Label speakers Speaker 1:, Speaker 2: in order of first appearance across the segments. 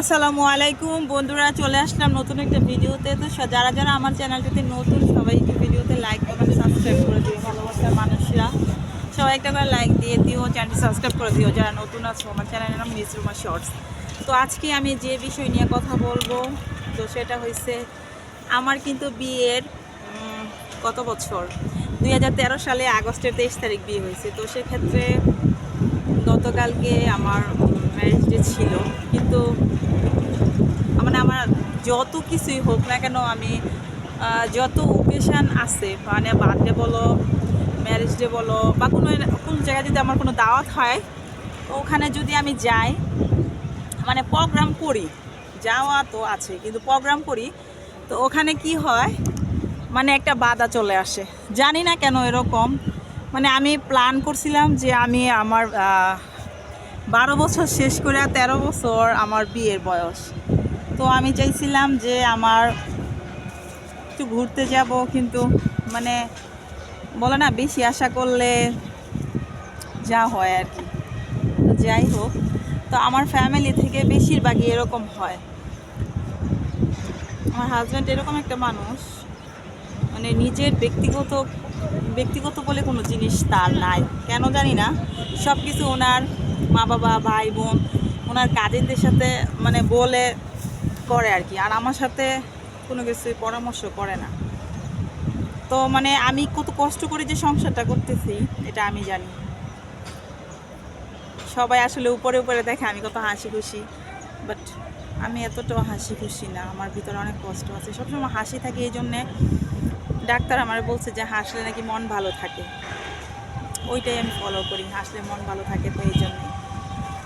Speaker 1: আসসালামু আলাইকুম। বন্ধুরা, চলে আসলাম নতুন একটা ভিডিওতে। তো যারা যারা আমার চ্যানেলটিতে নতুন সবাই একটু ভিডিওতে লাইক কমেন্ট সাবস্ক্রাইব করে দিও, ভালোবাসার মানুষরা। সবাই একটা করে লাইক দিয়ে দিও চ্যানেলটি সাবস্ক্রাইব করে দিও। যারা নতুন আছো, আমার চ্যানেলের নাম মিসরুমা শর্টস তো আজকে আমি যে বিষয় নিয়ে কথা বলব, তো সেটা হয়েছে আমার কিন্তু বিয়ের কত বছর? দুই হাজার তেরো সালে আগস্টের তেইশ তারিখ বিয়ে হয়েছে। তো সেক্ষেত্রে গতকালকে আমার ম্যারেজ ডে ছিল। কিন্তু যত কিছুই হোক না কেন আমি যত ওকেশান আছে মানে বার্থডে বলো ম্যারেজ ডে বলো, বা কোনো কোনো জায়গায় যদি আমার কোনো দাওয়াত হয়, ওখানে যদি আমি যাই মানে প্রোগ্রাম করি, যাওয়া তো আছে, কিন্তু প্রোগ্রাম করি, তো ওখানে কি হয় মানে একটা বাধা চলে আসে। জানি না কেন এরকম মানে আমি প্ল্যান করছিলাম যে আমি আমার বারো বছর শেষ করে তেরো বছর আমার বিয়ের বয়স। তো আমি চাইছিলাম যে আমার একটু ঘুরতে যাব, কিন্তু মানে বলে না, বেশি আশা করলে যা হয় আর কি। যাই হোক, তো আমার ফ্যামিলি থেকে বেশিরভাগই এরকম হয়। আমার হাজব্যান্ড এরকম একটা মানুষ মানে নিজের ব্যক্তিগত ব্যক্তিগত বলে কোনো জিনিস তার নাই। কেন জানি না সব কিছু ওনার মা বাবা ভাই বোন ওনার কাজেরদের সাথে মানে বলে করে আর কি। আর আমার সাথে কোনো কিছুই পরামর্শ করে না। তো মানে আমি কত কষ্ট করে যে সংসারটা করতেছি, এটা আমি জানি। সবাই আসলে উপরে উপরে দেখে আমি কত হাসি খুশি বাট আমি এতটাও হাসি খুশি না। আমার ভিতরে অনেক কষ্ট আছে। সবসময় হাসি থাকে এই জন্যে ডাক্তার আমার বলছে যে হাসলে নাকি মন ভালো থাকে। ওইটাই আমি ফলো করি। হাসলে মন ভালো থাকে তো এই জন্যে।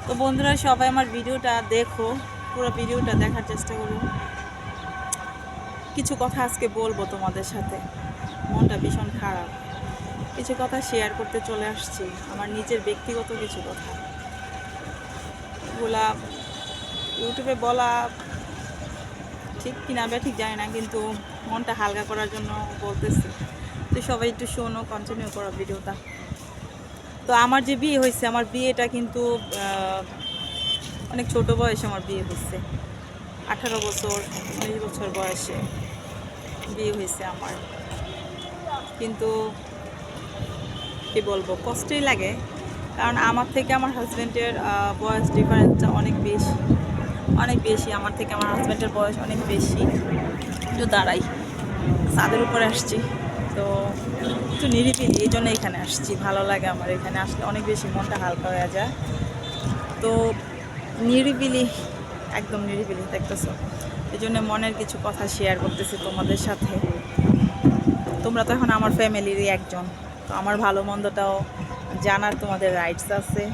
Speaker 1: তো বন্ধুরা সবাই আমার ভিডিওটা দেখো। পুরো ভিডিওটা দেখার চেষ্টা করুন। কিছু কথা আজকে বলব তোমাদের সাথে। মনটা ভীষণ খারাপ। কিছু কথা শেয়ার করতে চলে আসছি। আমার নিজের ব্যক্তিগত কিছু কথা। এগুলা ইউটিউবে বলা ঠিক কিনা বা ঠিক জানি না, কিন্তু মনটা হালকা করার জন্য বলতেছি। তো সবাই একটু শোনো কন্টিনিউ করো ভিডিওটা। তো আমার যে বিয়ে হয়েছে, আমার বিয়েটা কিন্তু অনেক ছোট বয়সে আমার বিয়ে হয়েছে। আঠারো বছর, উনিশ বছর বয়সে বিয়ে হয়েছে আমার। কিন্তু কি বলব, কষ্টই লাগে। কারণ আমার থেকে আমার হাজব্যান্ডের বয়স ডিফারেন্সটা অনেক বেশি। অনেক বেশি, আমার থেকে আমার হাজব্যান্ডের বয়স অনেক বেশি। একটু দাঁড়াই। ছাদের উপরে আসছি। তো একটু নিরিবিলি, এই জন্য এখানে আসছি। ভালো লাগে আমার এখানে আসলে অনেক বেশি মনটা হালকা হয়ে যায়। তো নিরিবিলি, একদম নিরিবিলি দেখতেছো। এই জন্য মনের কিছু কথা শেয়ার করতেছি তোমাদের সাথে। তোমরা তো এখন আমার ফ্যামিলিরই একজন। তো আমার ভালো মন্দটাও জানার তোমাদের রাইটস আছে।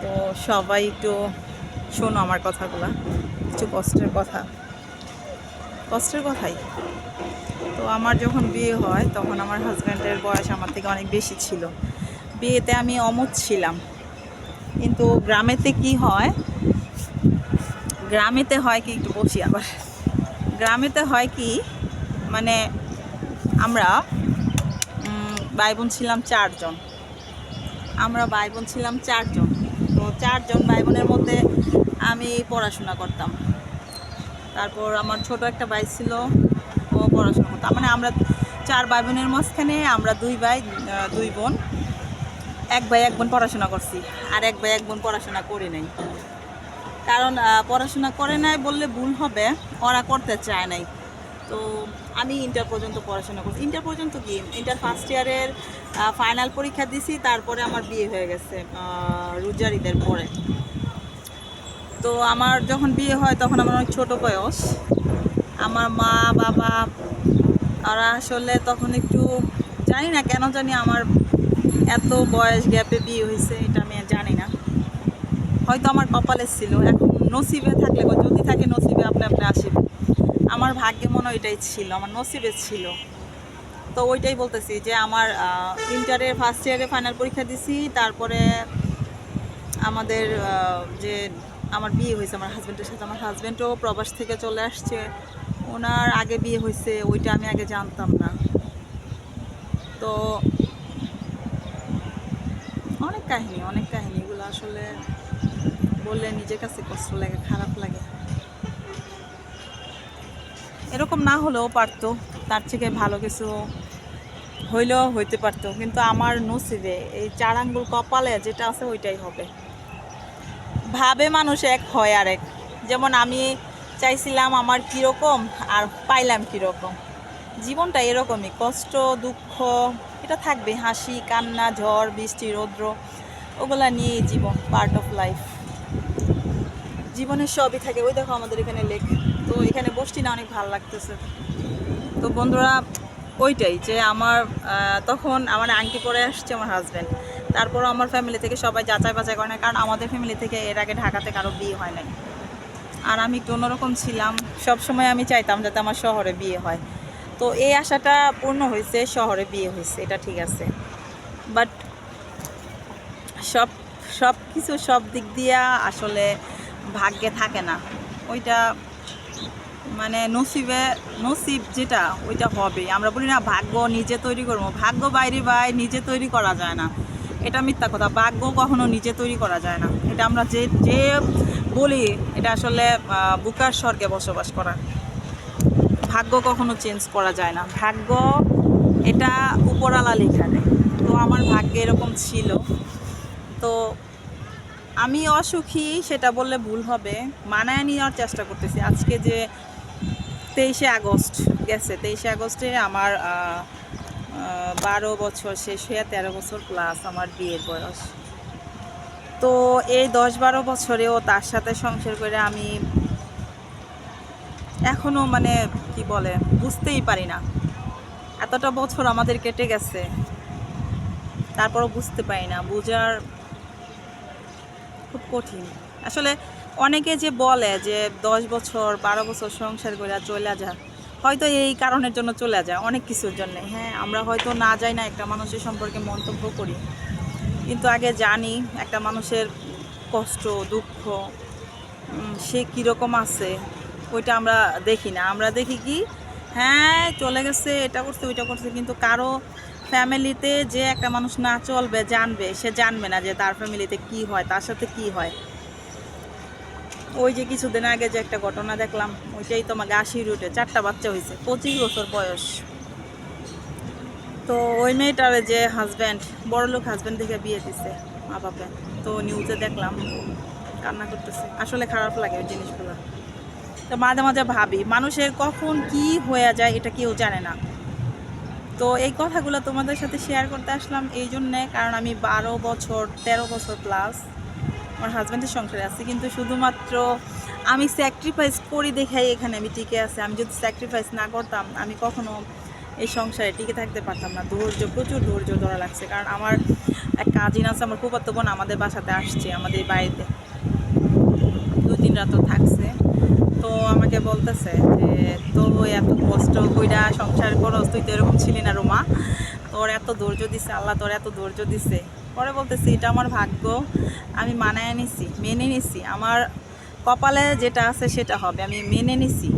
Speaker 1: তো সবাই একটু শোনো আমার কথাগুলো। কিছু কষ্টের কথা। কষ্টের কথাই। তো আমার যখন বিয়ে হয়, তখন আমার হাজব্যান্ডের বয়স আমার থেকে অনেক বেশি ছিল। বিয়েতে আমি অমত ছিলাম। কিন্তু গ্রামেতে কি হয়? গ্রামেতে হয় কি? একটু বসি আবার। গ্রামেতে হয় কি? মানে আমরা ভাই বোন ছিলাম চারজন। আমরা ভাই বোন ছিলাম চারজন। তো চারজন ভাই বোনের মধ্যে আমি পড়াশোনা করতাম। তারপর আমার ছোট একটা ভাই ছিল, ও পড়াশোনা করতাম মানে আমরা চার ভাই বোনের মাঝখানে আমরা দুই ভাই দুই বোন। এক ভাই এক বোন পড়াশোনা করছি, আর এক ভাই এক বোন পড়াশোনা করি নাই। কারণ পড়াশোনা করে নাই বললে ভুল হবে, ওরা করতে চায় নাই। তো আমি ইন্টার পর্যন্ত পড়াশোনা করছি। ইন্টার পর্যন্ত কি? ইন্টার ফার্স্ট ইয়ারের ফাইনাল পরীক্ষা দিছি, তারপরে আমার বিয়ে হয়ে গেছে রোজার ঈদের পরে। তো আমার যখন বিয়ে হয় তখন আমার অনেক ছোটো বয়স। আমার মা, বাবা ওরা আসলে তখন একটু জানি না কেন জানি আমার এত বয়স গ্যাপে বিয়ে হয়েছে, এটা আমি জানি না। হয়তো আমার কপালে ছিল। এখন নসিবে থাকলে যদি থাকে নসিবে, আপনি আপনি আসিবে আমার ভাগ্যে মনে ওইটাই ছিল, আমার নসিবে ছিল। তো ওইটাই বলতেছি যে আমার ইন্টারের ফার্স্ট ইয়ারে ফাইনাল পরীক্ষা দিছি, তারপরে আমাদের যে আমার বিয়ে হয়েছে, আমার হাজব্যান্ডের সাথে আমার হাজব্যান্ডও প্রবাস থেকে চলে আসছে। ওনার আগে বিয়ে হয়েছে, ওইটা আমি আগে জানতাম না। তো অনেক কাহিনী অনেক কাহিনী। এগুলো আসলে বললে নিজের কাছে কষ্ট লাগে, খারাপ লাগে। এরকম না হলেও পারতো, তার থেকে ভালো কিছু হইলেও হইতে পারতো। কিন্তু আমার নসিবে এই চার আঙ্গুল কপালে যেটা আছে ওইটাই হবে। ভাবে মানুষ এক হয় আরেক। যেমন আমি চাইছিলাম আমার কীরকম আর পাইলাম কীরকম। জীবনটা এরকমই, কষ্ট, দুঃখ, এটা থাকবে, হাসি, কান্না, ঝড়, বৃষ্টি, রৌদ্র, ওগুলা নিয়েই জীবন পার্ট অফ লাইফ জীবনের সবই থাকে। ওই দেখো আমাদের এখানে লেক তো এখানে বসছি না অনেক ভালো লাগতেছে। তো বন্ধুরা, ওইটাই যে আমার তখন আমার আংটি পরে আসছে আমার হাজব্যান্ড তারপরও আমার ফ্যামিলি থেকে সবাই যাচাই বাছাই করে না, কারণ আমাদের ফ্যামিলি থেকে এর আগে ঢাকাতে কারও বিয়ে হয় নাই। আর আমি একটু অন্যরকম ছিলাম। সব সময় আমি চাইতাম যাতে আমার শহরে বিয়ে হয়। তো এই আশাটা পূর্ণ হয়েছে, শহরে বিয়ে হয়েছে, এটা ঠিক আছে। বাট সব সব কিছু সব দিক দিয়া আসলে ভাগ্যে থাকে না। ওইটা মানে নসিবে, নসিব যেটা, ওইটা হবে। আমরা বলি না, ভাগ্য নিজে তৈরি করব। ভাগ্য বাইরে বাই, নিজে তৈরি করা যায় না। এটা মিথ্যা কথা। ভাগ্য কখনো নিজে তৈরি করা যায় না। এটা আমরা যে যে বলি, এটা আসলে বুকার স্বর্গে বসবাস করা। ভাগ্য কখনো চেঞ্জ করা যায় না। ভাগ্য এটা উপরালা লেখা দেয় তো আমার ভাগ্যে এরকম ছিল। তো আমি অসুখী, সেটা বললে ভুল হবে। মানায় নেওয়ার চেষ্টা করতেছি। আজকে যে তেইশে আগস্ট গেছে, তেইশে আগস্টে আমার বারো বছর শেষ হয়ে তেরো বছর প্লাস আমার বিয়ের বয়স। তো এই দশ বারো বছরেও তার সাথে সংসার করে আমি এখনও মানে কি বলে, বুঝতেই পারি না। এতটা বছর আমাদের কেটে গেছে, তারপরও বুঝতে পারি না, বোঝার খুব কঠিন। আসলে অনেকে যে বলে যে দশ বছর, বারো বছর সংসার করে চলে যা, হয়তো এই কারণের জন্য চলে যায়, অনেক কিছুর জন্য। হ্যাঁ আমরা হয়তো না যাই না একটা মানুষের সম্পর্কে মন্তব্য করি, কিন্তু আগে জানি একটা মানুষের কষ্ট, দুঃখ সে কীরকম আছে ওইটা আমরা দেখি না। আমরা দেখি কি? হ্যাঁ চলে গেছে, এটা করছে, ওইটা করছে, কিন্তু কারও ফ্যামিলিতে যে একটা মানুষ না চলবে, জানবে, সে জানবে না যে তার ফ্যামিলিতে কি হয়, তার সাথে কি হয়। ওই যে কিছুদিন আগে যে একটা ঘটনা দেখলাম, ওইটাই তো আমার গাছি রুটে চারটা বাচ্চা হয়েছে, পঁচিশ বছর বয়স। তো ওই মেয়েটার যে হাজব্যান্ড বড়লোক হাজব্যান্ড থেকে বিয়ে দিছে মা বাপে তো নিউজে দেখলাম, কান্না করতেছে। আসলে খারাপ লাগে ওই জিনিসগুলো। তো মাঝে মাঝে ভাবি, মানুষের কখন কি হয়ে যায় এটা কেউ জানে না। তো এই কথাগুলো তোমাদের সাথে শেয়ার করতে আসলাম এই জন্যে, কারণ আমি বারো বছর, তেরো বছর প্লাস আমার হাজব্যান্ডের সংসারে আছি, কিন্তু শুধুমাত্র আমি স্যাক্রিফাইস করি দেখাই এখানে আমি টিকে আছি। আমি যদি স্যাক্রিফাইস না করতাম, আমি কখনো এই সংসারে টিকে থাকতে পারতাম না। ধৈর্য, প্রচুর ধৈর্য ধরা লাগছে, কারণ আমার এক কাজিন আছে, আমার ফুফাতো বোন আমাদের বাসাতে আসছে, আমাদের বাড়িতে। দু তিন রাতও থাকছে। তো আমাকে বলতেছে যে তো এত কষ্ট কইরা সংসার করস, তুই তো এরকম ছিলি না রোমা। তোর এত ধৈর্য দিছে, আল্লাহ তোর এত ধৈর্য দিছে। পরে বলতেছি, এটা আমার ভাগ্য, আমি মানায় নিছি, মেনে নিছি। আমার কপালে যেটা আছে সেটা হবে, আমি মেনে নিছি।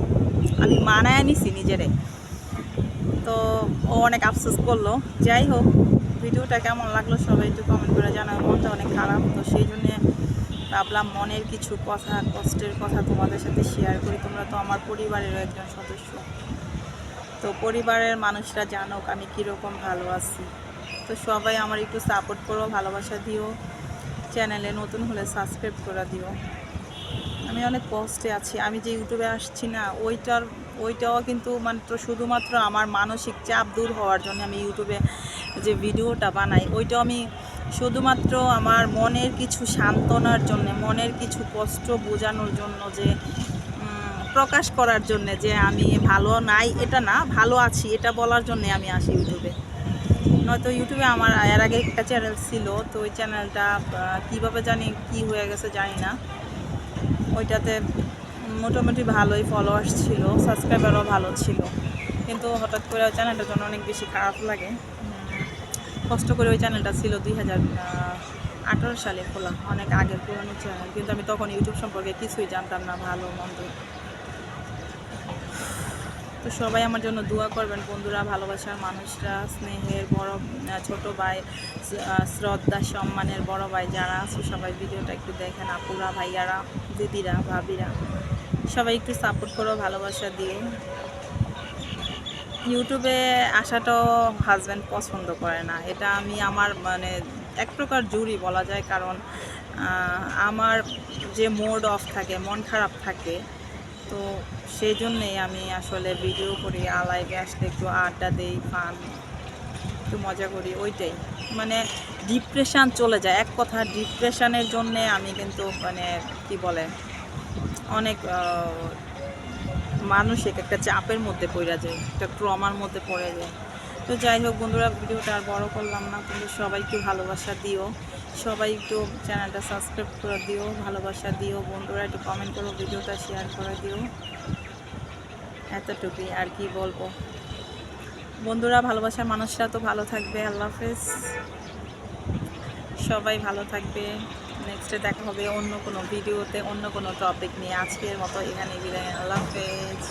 Speaker 1: আমি মানায় নিছি নিজেরে। তো ও অনেক আফসোস করল। যাই হোক, ভিডিওটা কেমন লাগল সবাই একটু কমেন্ট করে জানাও, মনটা অনেক খারাপ। তো সেই জন্যে ভাবলাম মনের কিছু কথা, কষ্টের কথা তোমাদের সাথে শেয়ার করি। তোমরা তো আমার পরিবারেরও একজন সদস্য। তো পরিবারের মানুষরা জানুক আমি কীরকম ভালো আছি। তো সবাই আমার একটু সাপোর্ট করো, ভালোবাসা দিও। চ্যানেলে নতুন হলে সাবস্ক্রাইব করে দিও। আমি অনেক কষ্টে আছি। আমি যে ইউটিউবে আসছি না, ওইটার, ওইটাও কিন্তু মাত্র শুধুমাত্র আমার মানসিক চাপ দূর হওয়ার জন্য আমি ইউটিউবে যে ভিডিওটা বানাই, ওইটাও আমি শুধুমাত্র আমার মনের কিছু সান্ত্বনার জন্য, মনের কিছু কষ্ট বোঝানোর জন্য যে প্রকাশ করার জন্য যে আমি ভালো নাই, এটা না, ভালো আছি, এটা বলার জন্য আমি আসি ইউটিউবে। নয়তো ইউটিউবে আমার এর আগে একটা চ্যানেল ছিল, তো ওই চ্যানেলটা কীভাবে জানি কি হয়ে গেছে জানি না। ওইটাতে মোটামুটি ভালোই ফলোয়ার্স ছিল সাবস্ক্রাইবারও ভালো ছিল। কিন্তু হঠাৎ করে চ্যানেলটার জন্য অনেক বেশি খারাপ লাগে। কষ্ট করে ওই চ্যানেলটা ছিল দুই হাজার আঠারো সালে খোলা, অনেক আগের পুরনো চ্যানেল কিন্তু আমি তখন ইউটিউব সম্পর্কে কিছুই জানতাম না, ভালো, মন্দ। তো সবাই আমার জন্য দোয়া করবেন, বন্ধুরা, ভালোবাসার মানুষরা, স্নেহের বড় ছোট ভাই শ্রদ্ধা, সম্মানের বড় ভাই যারা আছে, সবাই ভিডিওটা একটু দেখেন, আপুরা, ভাইয়ারা, দিদিরা, ভাবিরা। সবাই একটু সাপোর্ট করো, ভালোবাসা দিও। ইউটিউবে আসাটাও হাজব্যান্ড পছন্দ করে না। এটা আমি আমার মানে এক প্রকার জুরি বলা যায়, কারণ আমার যে মোড অফ থাকে, মন খারাপ থাকে, তো সেই জন্যেই আমি আসলে ভিডিও করি লাইভে আসলে একটু আড্ডা দেই ফান একটু মজা করি, ওইটাই। মানে ডিপ্রেশান চলে যায়। এক কথা ডিপ্রেশানের জন্যে আমি কিন্তু মানে কি বলে, অনেক মানসিক একটা চাপের মধ্যে পড়ে যায়, একটা ট্রমার মধ্যে পড়ে যায়। তো যাই হোক বন্ধুরা, ভিডিওটা আর বড় করলাম না, কিন্তু সবাইকে ভালোবাসা দিও। সবাই একটু চ্যানেলটা সাবস্ক্রাইব করে দিও, ভালোবাসা দিও। বন্ধুরা, একটু কমেন্ট করো, ভিডিওটা শেয়ার করে দিও। এতটুকুই আর কি বলব। বন্ধুরা, ভালোবাসার মানুষরা তো ভালো থাকবে, আল্লাহ হাফেজ। সবাই ভালো থাকবে। নেক্সটে দেখা হবে অন্য কোনো ভিডিওতে, অন্য কোনো টপিক নিয়ে। আজকের মতো এখানে বিদায় আল্লাহ হাফেজ।